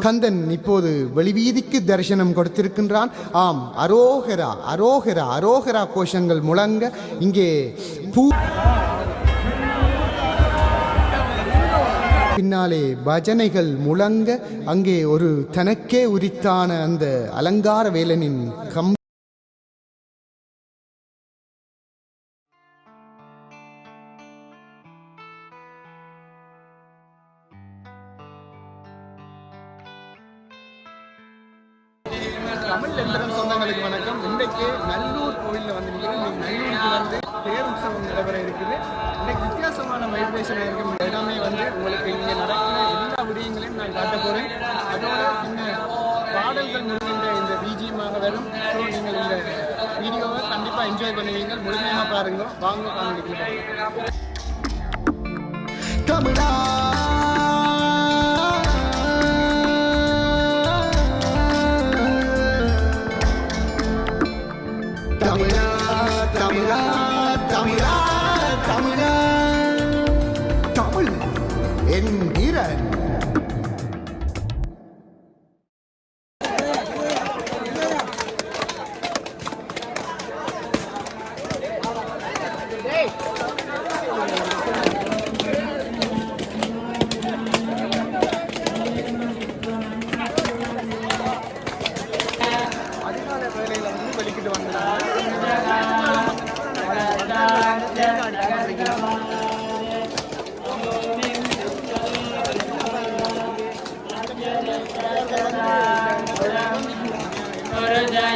கந்தன் இப்போது வெளிவீதிக்கு தரிசனம் கொடுத்திருக்கின்றான். ஆம் அரோகரா அரோகரா அரோகரா கோஷங்கள் முழங்க இங்கே பூ பின்னாலே பஜனைகள் முழங்க அங்கே ஒரு தனக்கே உரித்தான அந்த அலங்கார வேலனின் கம் தமிழ் எந்திரம் சொந்தங்களுக்கு வணக்கம். இன்றைக்கு நல்லூர் கோயிலில் வந்து நிற்கிறோம் இன்னைக்கு நல்லூருக்கு வந்து தேர் உற்சவம் நடைபெற இருக்குது. இன்னைக்கு வித்தியாசமான வைப்ரேஷனாக இருக்கும். எல்லாமே வந்து உங்களுக்கு இங்கே நடக்கிற எல்லா விடயங்களையும் நான் காட்ட போகிறேன் அதோட சின்ன பாடல்கள் முடிகின்ற இந்த பிஜிஎமாக வரும். ஸோ நீங்கள் இந்த வீடியோவை கண்டிப்பாக என்ஜாய் பண்ணுவீங்க முழுமையாக பாருங்க. வாங்க காணொலிக்கு தமிழா தமிழா தமிழா தமிழா. தமிழ் என்கிற அதிகால வந்தா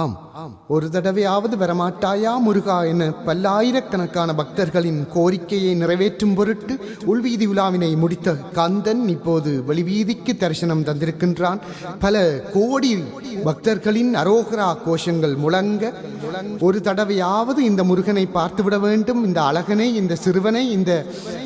ஆம் ஆம் ஒரு தடவையாவது வரமாட்டாயா முருகா என பல்லாயிரக்கணக்கான பக்தர்களின் கோரிக்கையை நிறைவேற்றும் பொருட்டு உள்வீதி உலாவினை முடித்த கந்தன் இப்போது வெளிவீதிக்கு தரிசனம் தந்திருக்கின்றான். பல கோடி பக்தர்களின் அரோகரா கோஷங்கள் முழங்க ஒரு தடவையாவது இந்த முருகனை பார்த்துவிட வேண்டும். இந்த அழகனை இந்த சிறுவனை இந்த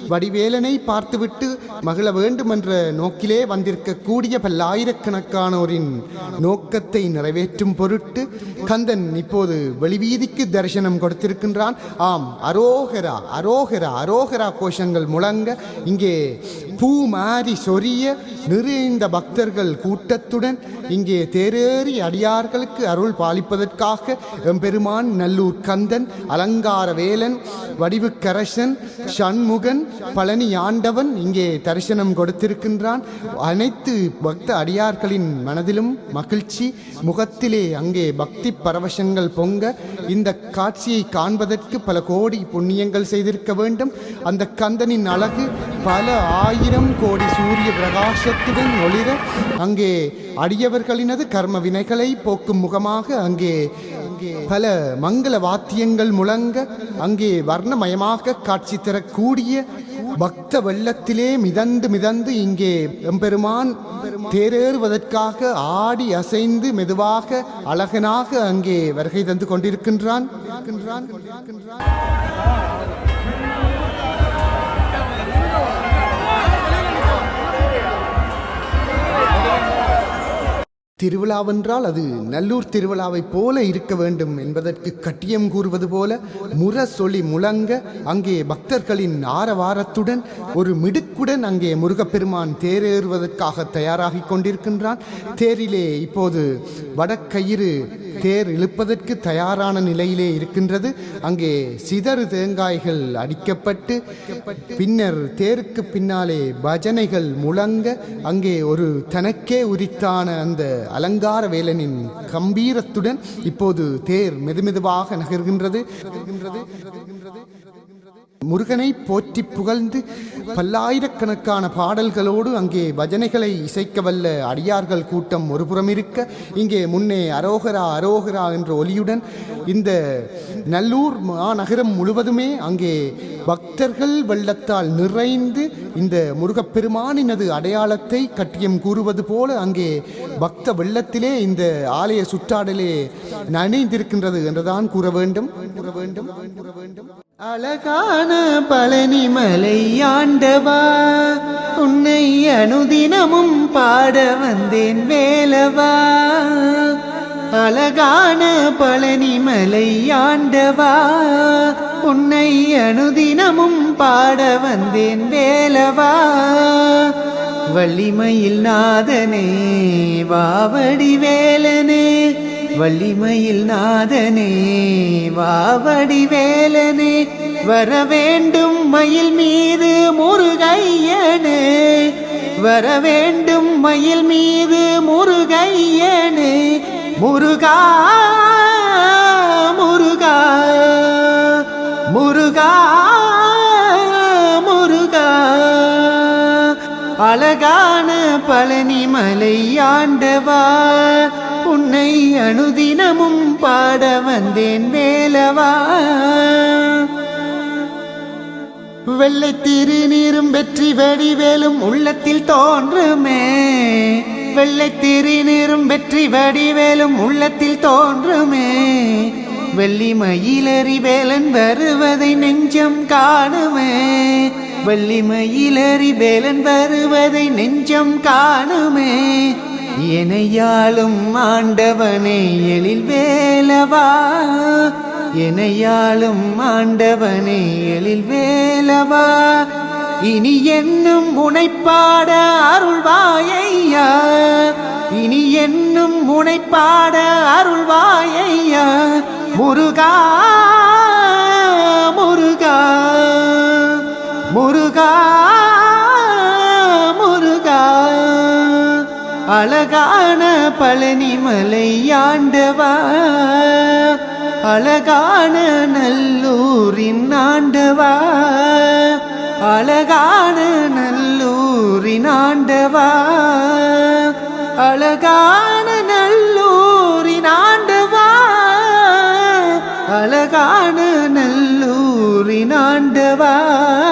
வடிவேலனை பார்த்துவிட்டு மகிழ வேண்டும் என்ற நோக்கிலே வந்திருக்கக்கூடிய பல்லாயிரக்கணக்கானோரின் நோக்கத்தை நிறைவேற்றும் பொருட்டு கந்தன் இப்போது வெளிவீதிக்கு தரிசனம் கொடுத்திருக்கின்றான். ஆம் அரோகரா அரோகரா அரோகரா கோஷங்கள் முழங்க இங்கே பூ மாறி சொரிய நிறைந்த பக்தர்கள் கூட்டத்துடன் இங்கே தேரேறி அடியார்களுக்கு அருள் பாலிப்பதற்காக எம்பெருமான் நல்லூர் கந்தன் அலங்கார வேலன் வடிவுக்கரசன் சண்முகன் பழனி ஆண்டவன் இங்கே தரிசனம் கொடுத்திருக்கின்றான். அனைத்து பக்த அடியார்களின் மனதிலும் மகிழ்ச்சி முகத்திலே அங்கே பக்தி பரவசங்கள் பொங்க இந்த காட்சியை காண்பதற்கு பல கோடி புண்ணியங்கள் செய்திருக்க வேண்டும். அந்த கந்தனின் அழகு பல ஆயிரம் கோடி சூரிய பிரகாசத்துடன் ஒளிர அங்கே அடியவர்களினது கர்ம வினைகளை போக்கும் முகமாக அங்கே பல மங்கள வாத்தியங்கள் முழங்க அங்கே வர்ணமயமாக காட்சி தரக்கூடிய பக்த வெள்ளத்திலே மிதந்து மிதந்து இங்கே எம்பெருமான் தேரேறுவதற்காக ஆடி அசைந்து மெதுவாக அழகனாக அங்கே வருகை தந்து கொண்டிருக்கின்றான். திருவிழாவென்றால் அது நல்லூர் திருவிழாவைப் போல இருக்க வேண்டும் என்பதற்கு கட்டியம் கூறுவது போல முரசொலி முழங்க அங்கே பக்தர்களின் ஆரவாரத்துடன் ஒரு மிடுக்குடன் அங்கே முருகப்பெருமான் தேரேறுவதற்காக தயாராகி கொண்டிருக்கின்றான். தேரிலே இப்போது வடக்கயிறு தேர் இழுப்பதற்கு தயாரான நிலையிலே இருக்கின்றது. அங்கே சிதறு தேங்காய்கள் அடிக்கப்பட்டு பின்னர் தேருக்கு பின்னாலே பஜனைகள் முழங்க அங்கே ஒரு தனக்கே உரித்தான அந்த அலங்கார வேலனின் கம்பீரத்துடன் இப்போது தேர் மெதுமெதுவாக நகர்கின்றது. முருகனை போற்றி புகழ்ந்து பல்லாயிரக்கணக்கான பாடல்களோடு அங்கே பஜனைகளை இசைக்க வல்ல அடியார்கள் கூட்டம் ஒருபுறம் இருக்க இங்கே முன்னே அரோகரா அரோகரா என்ற ஒலியுடன் இந்த நல்லூர் மாநகரம் முழுவதுமே அங்கே பக்தர்கள் வெள்ளத்தால் நிறைந்து இந்த முருகப்பெருமானினது அடையாளத்தை கட்டியம் கூறுவது போல அங்கே பக்த வெள்ளத்திலே இந்த ஆலய சுற்றாடலே நனைந்திருக்கின்றது என்றுதான் கூற வேண்டும். கூற வேண்டும் கூற வேண்டும் அழகான பழனி மலை ஆண்டவா உன்னை அனுதினமும் பாட வந்தேன் வேலவா. அழகான பழனிமலை ஆண்டவா உன்னை அனுதினமும் பாட வந்தேன் வேலவா. வள்ளிமயில் நாதனே வாவடி வேலனே. வள்ளிமயில் நாதனே வாவடி வேலனே. வர வேண்டும் மயில் மீது முருகையனே. வர வேண்டும் மயில் மீது முருகையனே. முருகா முருகா முருகா முருகா. அழகான பழனி மலையாண்டவா உன்னை அணுதினமும் பாட வந்தேன் வேலவா. வெள்ளை திருநீரும் வெற்றி வடிவேலும் உள்ளத்தில் தோன்றுமே. வெள்ளை திருநீரும் வெற்றி வடிவேலும் உள்ளத்தில் தோன்றுமே. வெள்ளி மயிலறி வேலன் வருவதை நெஞ்சம் காணுமே. வெள்ளி மயிலறி வேலன் வருவதை நெஞ்சம் காணுமே. எனையாளும் ஆண்டவனே எழில் வேலவா? எனையாளும் ஆண்டவனே எழில் வேலவா? இனி என்னும் முனைப்பாட அருள்வாயையா? இனி என்னும் முனைப்பாட அருள்வாயையா? முருகா முருகா முருகா முருகா. அழகான பழனிமலை ஆண்டவா அழகான நல்லூர் அழகான நல்லூரின் ஆண்டவா. அழகான நல்லூரின் ஆண்டவா. அழகான நல்லூரின் ஆண்டவா.